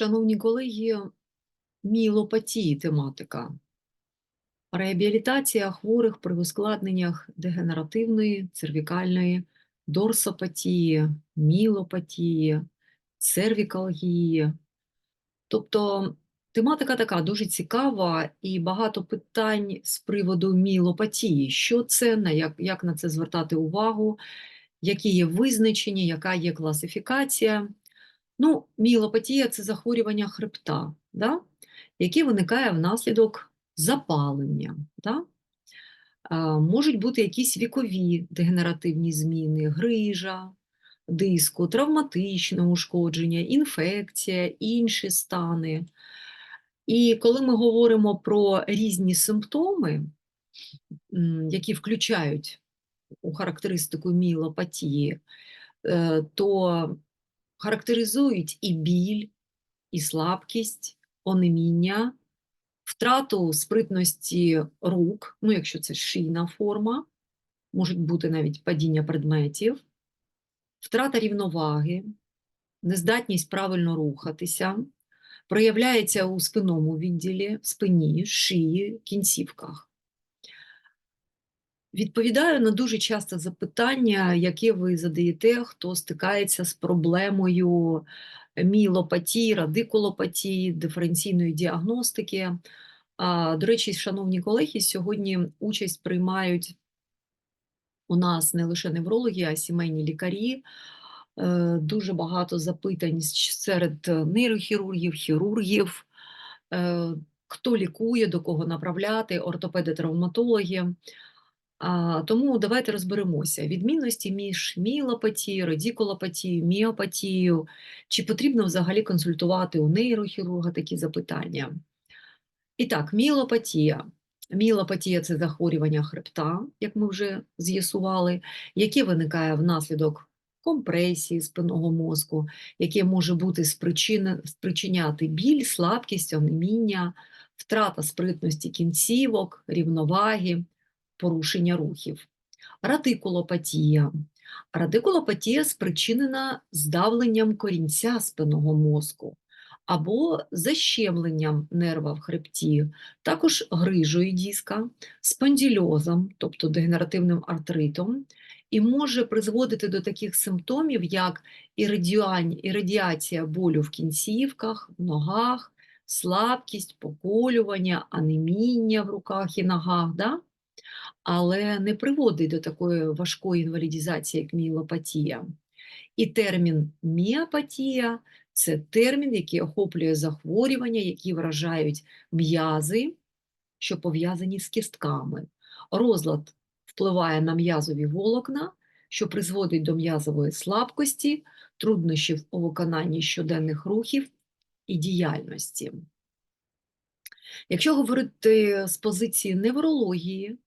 Шановні колеги, міелопатії тематика. Реабілітація хворих при ускладненнях дегенеративної, цервікальної, дорсопатії, мілопатії, цервікалгії. Тобто тематика така дуже цікава і багато питань з приводу мілопатії. Що це, як, як на це звертати увагу, які є визначення, яка є класифікація. Ну, міелопатія – це захворювання хребта, да? яке виникає внаслідок запалення. Да? Можуть бути якісь вікові дегенеративні зміни, грижа, диску, травматичне ушкодження, інфекція, інші стани. І коли ми говоримо про різні симптоми, які включають у характеристику міелопатії, е, то характеризують і біль, і слабкість, онеміння, втрату спритності рук, ну, якщо це шийна форма, можуть бути навіть падіння предметів, втрата рівноваги, нездатність правильно рухатися, проявляється у спинному відділі, спині, шиї, кінцівках. Відповідаю на дуже часто запитання, яке ви задаєте, хто стикається з проблемою міелопатії, радикулопатії, диференційної діагностики. До речі, шановні колеги, сьогодні участь приймають у нас не лише неврологи, а й сімейні лікарі. Е, Дуже багато запитань серед нейрохірургів, хірургів, е, хто лікує, до кого направляти, ортопеди, травматологи. А, Тому давайте розберемося. Відмінності між міелопатією, радикулопатією, міопатією. Чи потрібно взагалі консультувати у нейрохірурга такі запитання? І так, міелопатія. Міелопатія – це захворювання хребта, як ми вже з'ясували, яке виникає внаслідок компресії спинного мозку, яке може бути спричиняти біль, слабкість, онеміння, втрата спритності кінцівок, рівноваги, порушення рухів. Радикулопатія. Радикулопатія спричинена здавленням корінця спинного мозку або защемленням нерва в хребті, також грижою диска, спондильозом, тобто дегенеративним артритом, і може призводити до таких симптомів, як іридіація болю в кінцівках, в ногах, слабкість, поколювання, анеміння в руках і ногах. Да? Але не приводить до такої важкої інвалідізації, як міелопатія. І термін міопатія – це термін, який охоплює захворювання, які вражають м'язи, що пов'язані з кістками. Розлад впливає на м'язові волокна, що призводить до м'язової слабкості, труднощів у виконанні щоденних рухів і діяльності. Якщо говорити з позиції неврології,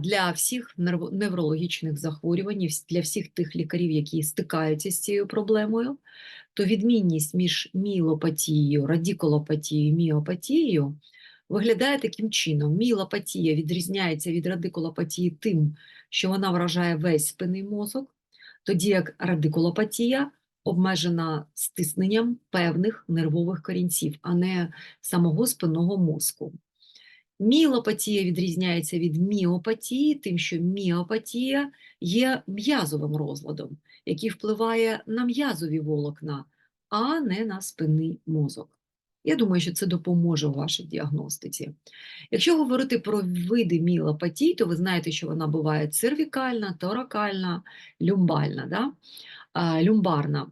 для всіх неврологічних захворювань, для всіх тих лікарів, які стикаються з цією проблемою, то відмінність між міелопатією, радикулопатією і міопатією виглядає таким чином. Міелопатія відрізняється від радикулопатії тим, що вона вражає весь спинний мозок, тоді як радикулопатія обмежена стисненням певних нервових корінців, а не самого спинного мозку. Міелопатія відрізняється від міопатії, тим, що міопатія є м'язовим розладом, який впливає на м'язові волокна, а не на спинний мозок. Я думаю, що це допоможе у вашій діагностиці. Якщо говорити про види міелопатії, то ви знаєте, що вона буває цервікальна, торакальна, люмбальна, да? люмбарна,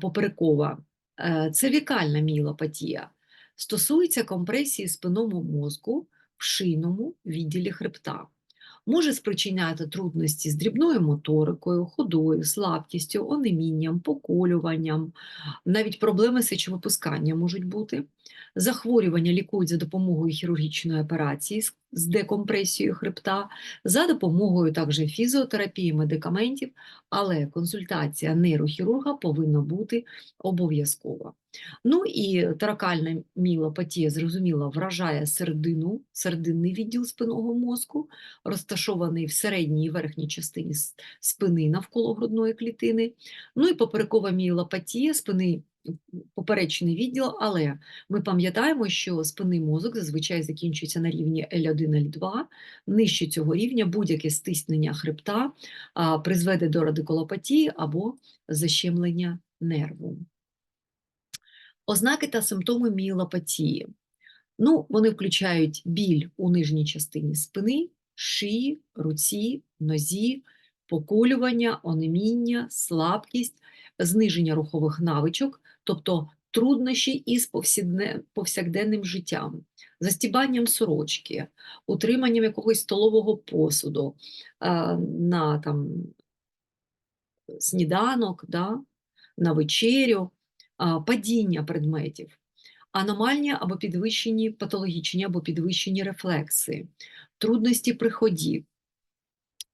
поперекова. Е, Цервікальна міелопатія стосується компресії спинного мозку в шийному відділі хребта. Може спричиняти трудності з дрібною моторикою, ходою, слабкістю, онемінням, поколюванням, навіть проблеми з сечовипусканням можуть бути. Захворювання лікують за допомогою хірургічної операції з декомпресією хребта, за допомогою також фізіотерапії, медикаментів, але консультація нейрохірурга повинна бути обов'язкова. Ну і таракальна мілопатія, зрозуміло, вражає середину, серединний відділ спинного мозку, розташований в середній і верхній частині спини навколо грудної клітини. Ну і поперекова міелопатія спини поперечний відділ, але ми пам'ятаємо, що спинний мозок зазвичай закінчується на рівні L1, L2. Нижче цього рівня будь-яке стиснення хребта призведе до радикулопатії або защемлення нерву. Ознаки та симптоми міелопатії. Ну, вони включають біль у нижній частині спини, шиї, руці, нозі, поколювання, онеміння, слабкість, зниження рухових навичок, тобто труднощі із повсякденним життям, застібанням сорочки, утриманням якогось столового посуду е, на там, сніданок, да, на вечерю, падіння предметів, аномальні або підвищені патологічні або підвищені рефлекси, трудності при ході,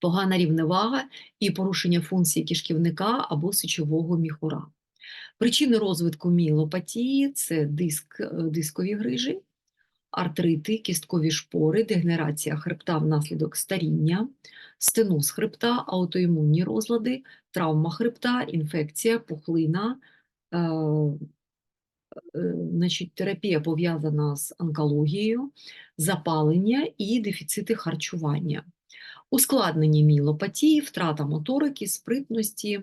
погана рівновага і порушення функції кишківника або сечового міхура. Причини розвитку міелопатії – це диск, е, дискові грижі, артрити, кісткові шпори, дегенерація хребта внаслідок старіння, стеноз хребта, аутоімунні розлади, травма хребта, інфекція, пухлина, значить, терапія пов'язана з онкологією, запалення і дефіцити харчування. Ускладнені мілопатії, втрата моторики, спритності,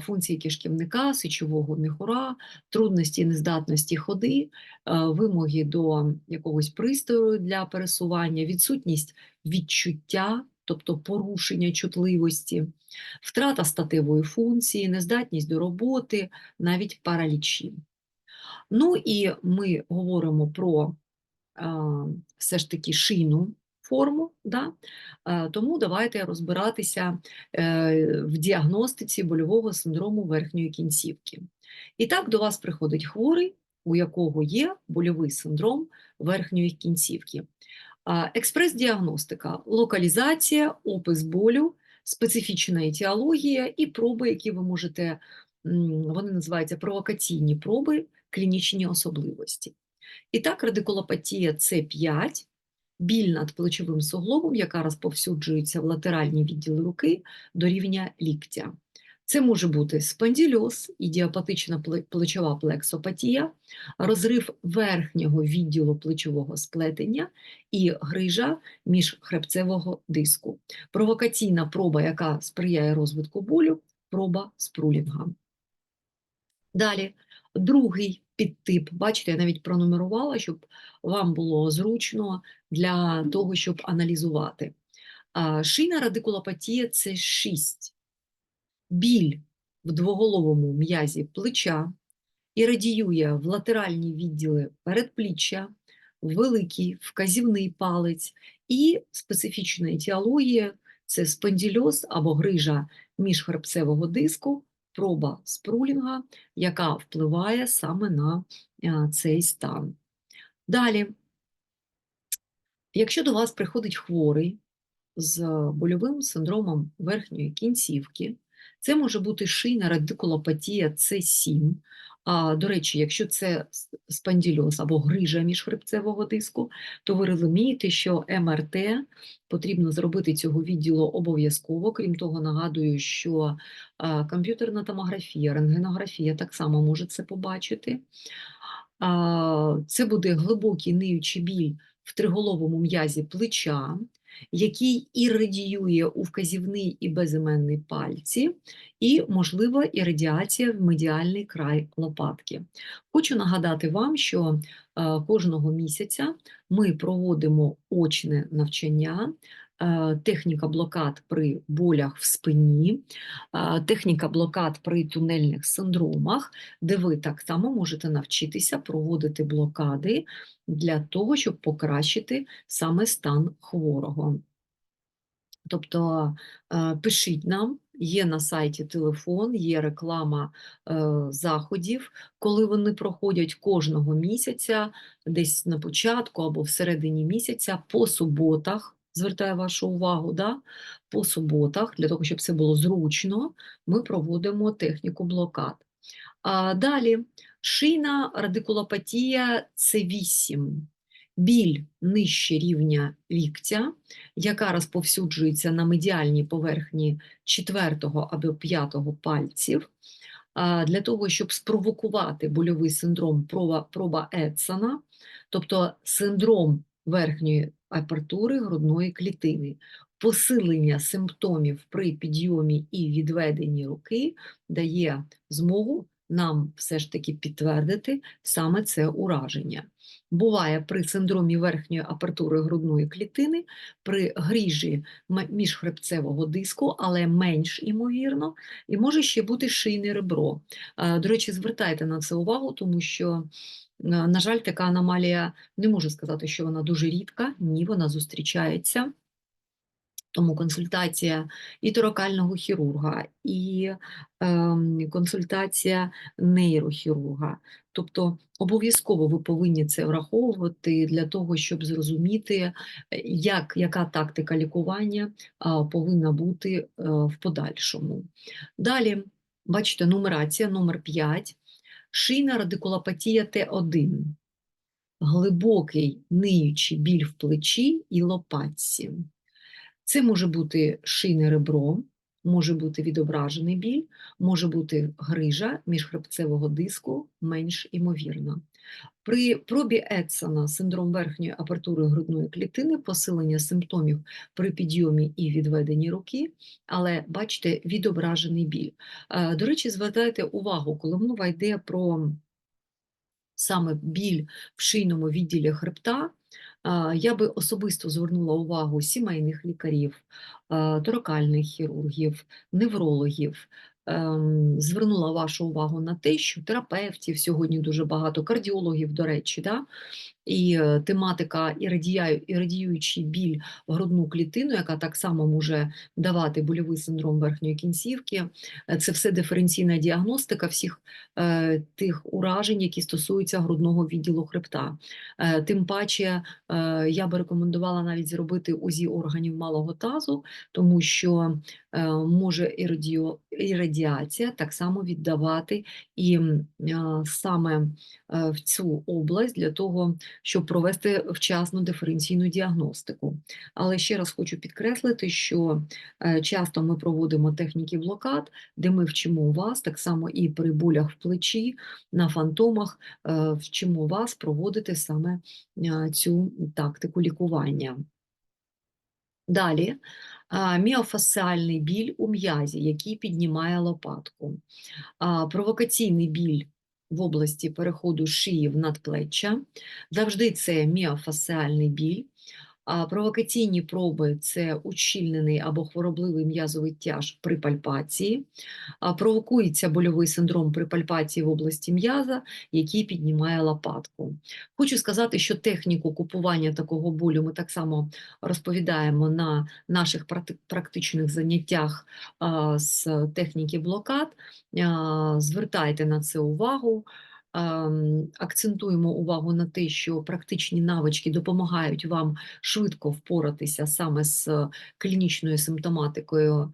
функції кишківника, сечового міхура, трудності нездатності ходи, е, вимоги до якогось пристрою для пересування, відсутність відчуття, тобто порушення чутливості, втрата статевої функції, нездатність до роботи, навіть паралічі. Ну і ми говоримо про все ж таки шийну форму, да? Тому давайте розбиратися е, в діагностиці больового синдрому верхньої кінцівки. І так до вас приходить хворий, у якого є больовий синдром верхньої кінцівки. Експрес-діагностика, локалізація, опис болю, специфічна етіологія і проби, які ви можете, вони називаються провокаційні проби, клінічні особливості. І так, радикулопатія С5, біль над плечовим суглобом, яка розповсюджується в латеральні відділи руки до рівня ліктя. Це може бути спондильоз, ідіопатична пле- плечова плексопатія, розрив верхнього відділу плечового сплетення і грижа міжхребцевого диску. Провокаційна проба, яка сприяє розвитку болю, проба спрулінга. Далі, другий підтип. Бачите, я навіть пронумерувала, щоб вам було зручно для того, щоб аналізувати. Шийна радикулопатія – це 6. Біль в двоголовому м'язі плеча і радіює в латеральні відділи передпліччя, великий вказівний палець і специфічна етіологія – це спондильоз або грижа міжхребцевого диску, проба спрулінга, яка впливає саме на цей стан. Далі, якщо до вас приходить хворий з больовим синдромом верхньої кінцівки, це може бути шийна радикулопатія С7. А, до речі, якщо це с- спондильоз або грижа міжхребцевого диску, то ви розумієте, що МРТ потрібно зробити цього відділу обов'язково. Крім того, нагадую, що а, комп'ютерна томографія, рентгенографія так само може це побачити. А, Це буде глибокий ниючий біль в триголовому м'язі плеча, який і радіює у вказівний і безіменний пальці, і, можливо, і радіація в медіальний край лопатки. Хочу нагадати вам, що е, кожного місяця ми проводимо очне навчання, техніка блокад при болях в спині, е, техніка блокад при тунельних синдромах, де ви так само можете навчитися проводити блокади для того, щоб покращити саме стан хворого. Тобто е, пишіть нам, є на сайті телефон, є реклама е, заходів, коли вони проходять кожного місяця, десь на початку або всередині місяця, по суботах. Звертаю вашу увагу, да? по суботах, для того, щоб це було зручно, ми проводимо техніку блокад. А далі шийна радикулопатія це 8. Біль нижче рівня ліктя, яка розповсюджується на медіальній поверхні четвертого або п'ятого пальців, для того, щоб спровокувати больовий синдром проба Едсона, тобто синдром верхньої апертури грудної клітини. Посилення симптомів при підйомі і відведенні руки дає змогу нам все ж таки підтвердити саме це ураження. Буває при синдромі верхньої апертури грудної клітини, при гріжі міжхребцевого диску, але менш імовірно, і може ще бути шийне ребро. До речі, звертайте на це увагу, тому що, на жаль, така аномалія не можу сказати, що вона дуже рідка, ні, вона зустрічається. Тому консультація і торакального хірурга, і ем, консультація нейрохірурга. Тобто обов'язково ви повинні це враховувати для того, щоб зрозуміти, е, як, яка тактика лікування а, повинна бути е, в подальшому. Далі, бачите, нумерація номер 5. Шийна радикулопатія Т1. Глибокий ниючий біль в плечі і лопатці. Це може бути шийне ребро, може бути відображений біль, може бути грижа міжхребцевого диску, менш імовірно. При пробі Едсона синдром верхньої апертури грудної клітини, посилення симптомів при підйомі і відведенні руки, але бачите, відображений біль. Е, До речі, звертайте увагу, коли мова йде про саме біль в шийному відділі хребта, я би особисто звернула увагу сімейних лікарів, а, торакальних хірургів, неврологів. Ем, Звернула вашу увагу на те, що терапевтів сьогодні дуже багато, кардіологів, до речі, да? і е, тематика і, радіяю, і радіюючий біль в грудну клітину, яка так само може давати больовий синдром верхньої кінцівки. Е, Це все диференційна діагностика всіх е, тих уражень, які стосуються грудного відділу хребта. Е, Тим паче е, я би рекомендувала навіть зробити УЗІ органів малого тазу, тому що е, може і, радіо, і радіація так само віддавати і е, саме е, в цю область для того, щоб провести вчасну диференційну діагностику. Але ще раз хочу підкреслити, що е, часто ми проводимо техніки блокад, де ми вчимо вас так само і при болях в плечі, на фантомах вчимо вас проводити саме цю тактику лікування. Далі а, міофасціальний біль у м'язі, який піднімає лопатку, провокаційний біль в області переходу шиї в надплеччя. Завжди це міофасіальний біль. Провокаційні проби це ущільнений або хворобливий м'язовий тяж при пальпації. Провокується больовий синдром при пальпації в області м'яза, який піднімає лопатку. Хочу сказати, що техніку купування такого болю ми так само розповідаємо на наших практи- практичних заняттях з техніки блокад. Звертайте на це увагу. Ем, Акцентуємо увагу на те, що практичні навички допомагають вам швидко впоратися саме з клінічною симптоматикою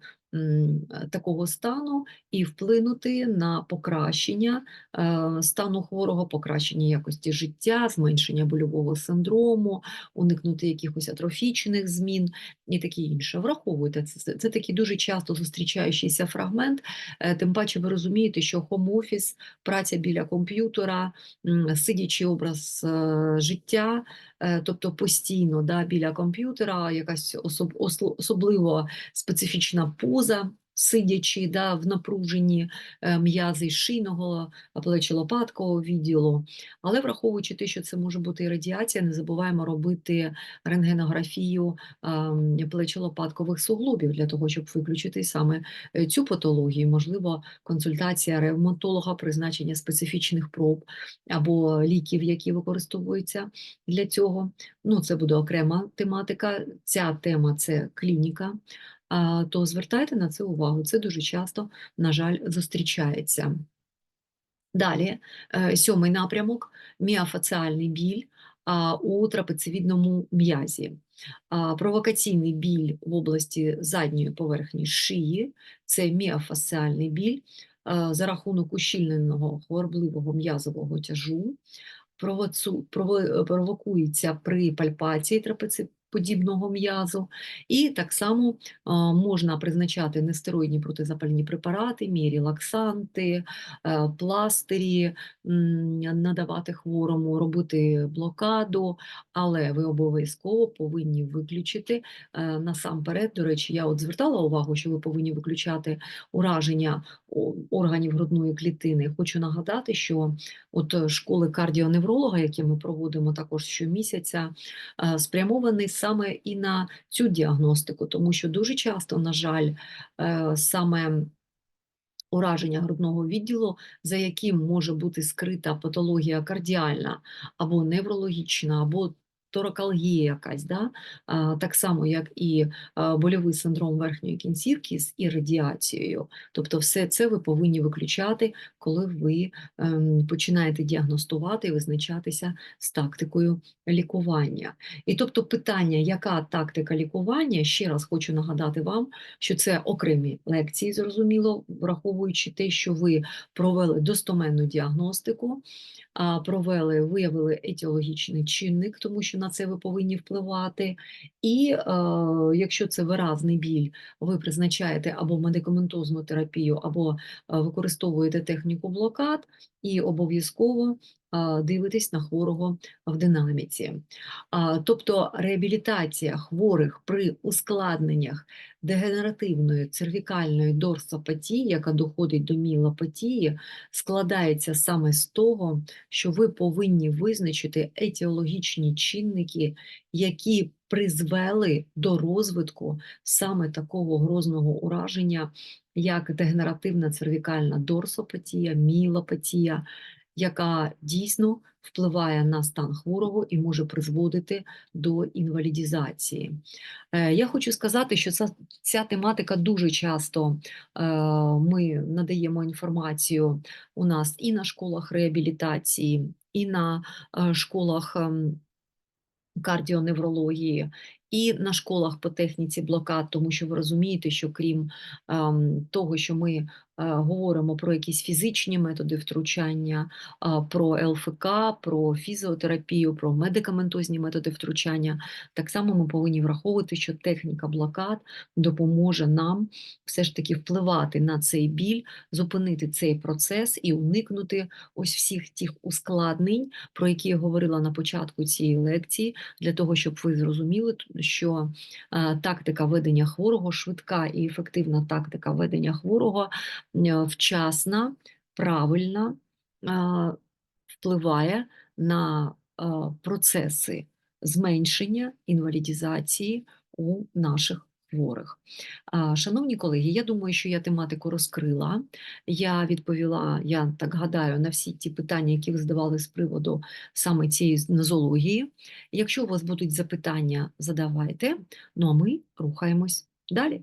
такого стану і вплинути на покращення е, стану хворого, покращення якості життя, зменшення больового синдрому, уникнути якихось атрофічних змін і таке інше. Враховуйте це. Це, такий дуже часто зустрічаючийся фрагмент. Е, Тим паче ви розумієте, що хом-офіс, праця біля комп'ютера, сидячий образ е, життя, е, тобто постійно да, біля комп'ютера, якась особ, особливо специфічна поза. Сидячи да, в напруженні е, м'язи шийного плечо-лопаткового відділу. Але враховуючи те, що це може бути і радіація, не забуваємо робити рентгенографію ем, плечо-лопаткових суглобів для того, щоб виключити саме е, цю патологію. Можливо, консультація ревматолога, призначення специфічних проб або ліків, які використовуються для цього. Ну, це буде окрема тематика. Ця тема це клініка. То звертайте на це увагу. Це дуже часто, на жаль, зустрічається. Далі, е, сьомий напрямок міофаціальний біль у трапецевідному м'язі. Провокаційний біль в області задньої поверхні шиї це міофасціальний біль за рахунок ущільненого хворобливого м'язового тяжу. Провокується при пальпації трапеці- подібного м'язу, і так само можна призначати нестероїдні протизапальні препарати, мірілаксанти, е, пластирі, надавати хворому, робити блокаду, але ви обов'язково повинні виключити е, насамперед. До речі, я от звертала увагу, що ви повинні виключати ураження органів грудної клітини. Хочу нагадати, що от школи кардіоневролога, які ми проводимо також щомісяця, е, спрямований саме і на цю діагностику, тому що дуже часто, на жаль, е, саме ураження грудного відділу, за яким може бути скрита патологія кардіальна або неврологічна, або торакалгія якась, да? так само, як і больовий синдром верхньої кінцівки з іррадіацією. Тобто все це ви повинні виключати, коли ви ем, починаєте діагностувати і визначатися з тактикою лікування. І тобто питання, яка тактика лікування, ще раз хочу нагадати вам, що це окремі лекції, зрозуміло, враховуючи те, що ви провели достоменну діагностику, провели, виявили етіологічний чинник, тому що на це ви повинні впливати. І якщо це виразний біль, ви призначаєте або медикаментозну терапію, або використовуєте техніку блокад, і обов'язково дивитесь на хворого в динаміці. Тобто реабілітація хворих при ускладненнях дегенеративної цервікальної дорсопатії, яка доходить до мілопатії, складається саме з того, що ви повинні визначити етіологічні чинники, які призвели до розвитку саме такого грозного ураження, як дегенеративна цервікальна дорсопатія, мілопатія, яка дійсно впливає на стан хворого і може призводити до інвалідізації. Е, Я хочу сказати, що ця, ця тематика дуже часто е, ми надаємо інформацію у нас і на школах реабілітації, і на е, школах ем, кардіоневрології, і на школах по техніці блокад, тому що ви розумієте, що крім ем, того, що ми говоримо про якісь фізичні методи втручання, про ЛФК, про фізіотерапію, про медикаментозні методи втручання, так само ми повинні враховувати, що техніка блокад допоможе нам все ж таки впливати на цей біль, зупинити цей процес і уникнути ось всіх тих ускладнень, про які я говорила на початку цієї лекції, для того, щоб ви зрозуміли, що е, тактика ведення хворого, швидка і ефективна тактика ведення хворого е, вчасна, правильна, е, впливає на е, процеси зменшення інвалідізації у наших хворих. Шановні колеги, я думаю, що я тематику розкрила. Я відповіла, я так гадаю, на всі ті питання, які ви задавали з приводу саме цієї нозології. Якщо у вас будуть запитання, задавайте. Ну а ми рухаємось далі.